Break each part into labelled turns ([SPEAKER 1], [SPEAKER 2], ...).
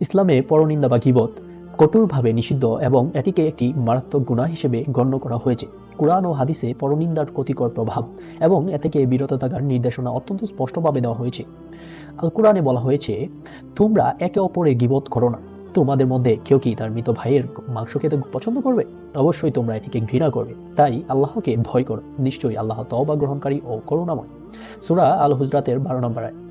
[SPEAKER 1] ইসলামে পরনিন্দা বা গিবত কঠোরভাবে নিষিদ্ধ এবং এটিকে একটি মারাত্মক গুনাহ হিসেবে গণ্য করা হয়েছে। কোরআন ও হাদিসে পরনিন্দার ক্ষতিকর প্রভাব এবং এ থেকে বিরত থাকার নির্দেশনা অত্যন্ত স্পষ্টভাবে দেওয়া হয়েছে। আল কোরআনে বলা হয়েছে, তোমরা একে অপরের গিবত করো না। তোমাদের মধ্যে কেউ কি তার মৃত ভাইয়ের মাংস খেতে পছন্দ করবে? অবশ্যই তোমরা এটিকে ঘৃণা করবে। তাই আল্লাহকে ভয় করো। নিশ্চয়ই আল্লাহ তওবা গ্রহণকারী ও করুণাময়। সুরা আল হুজরাতের বারো নম্বর আয়াত।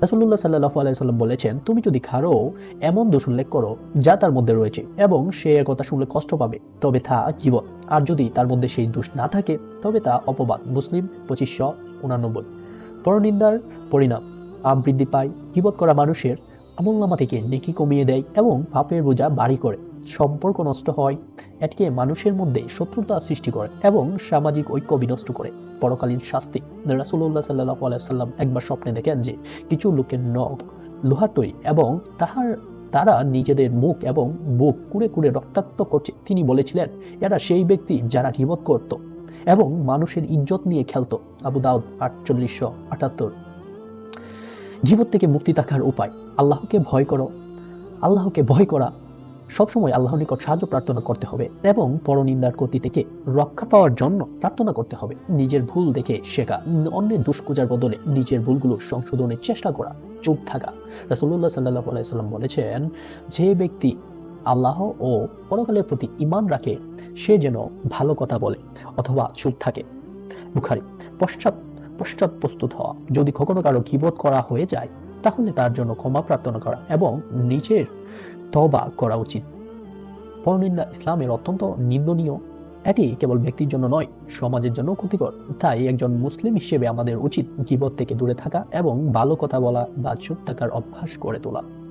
[SPEAKER 1] রাসূলুল্লাহ সাল্লাহ আলাইসাল্লাম বলেছেন, তুমি যদি খারো, এমন দোষ উল্লেখ করো যা তার মধ্যে রয়েছে এবং সে কথা শুনলে কষ্ট পাবে। তবে তা জীবন। আর যদি তার মধ্যে সেই দোষ না থাকে, তবে তা অপবাদ। মুসলিম, পঁচিশশো উনানব্বই। পরনিন্দার পরিণাম। আম বৃদ্ধি পায় কিবত করা মানুষের আমলনামা থেকে নেকি কমিয়ে দেয় এবং পাপের বোঝা বাড়ি করে। সম্পর্ক নষ্ট হয়, এটিকে মানুষের মধ্যে শত্রুতা সৃষ্টি করে এবং সামাজিক ঐক্য বিনষ্ট করে। পরকালীন শাস্তি। রাসুল্লাহ সাল্লাহ আলাইসাল্লাম একবার স্বপ্নে দেখেন যে কিছু লোকের নখ, লোহার তৈরি এবং তাহার, তারা নিজেদের মুখ এবং বুক কুড়ে কুড়ে রক্তাক্ত করছে। তিনি বলেছিলেন, এরা সেই ব্যক্তি যারা হিমত করত এবং মানুষের ইজ্জত নিয়ে খেলতো। আবু দাউদ আটচল্লিশশো আটাত্তর। জীবত থেকে মুক্তি থাকার উপায়। আল্লাহকে ভয় করো। আল্লাহকে ভয় করা সবসময় আল্লাহর নিকট সাহায্য প্রার্থনা করতে হবে এবং পরনিন্দার গতি থেকে রক্ষা পাওয়ার জন্য প্রার্থনা করতে হবে। নিজের ভুল দেখে শেখা, অন্যের দুষ্কুজার বদলে নিজের ভুলগুলো সংশোধনের চেষ্টা করা, চুপ থাকা। রাসুল্লাহ সাল্লাহ আলাইসাল্লাম বলেছেন, যে ব্যক্তি আল্লাহ ও পরকালের প্রতি ইমান রাখে, সে যেন ভালো কথা বলে অথবা চুপ থাকে। বুখারি, পশ্চাৎ পশ্চাৎ প্রস্তুত হওয়া। যদি কখনো কারও কিবোধ করা হয়ে যায়, তাহলে তার জন্য ক্ষমা প্রার্থনা করা এবং নিজের তবা করা উচিত। পরনিন্দা ইসলামের অত্যন্ত নিন্দনীয়। এটি কেবল ব্যক্তির জন্য নয়, সমাজের জন্য ক্ষতিকর। তাই একজন মুসলিম হিসেবে আমাদের উচিত গিবত থেকে দূরে থাকা এবং ভালো কথা বলা বা চুপ থাকার অভ্যাস করে তোলা।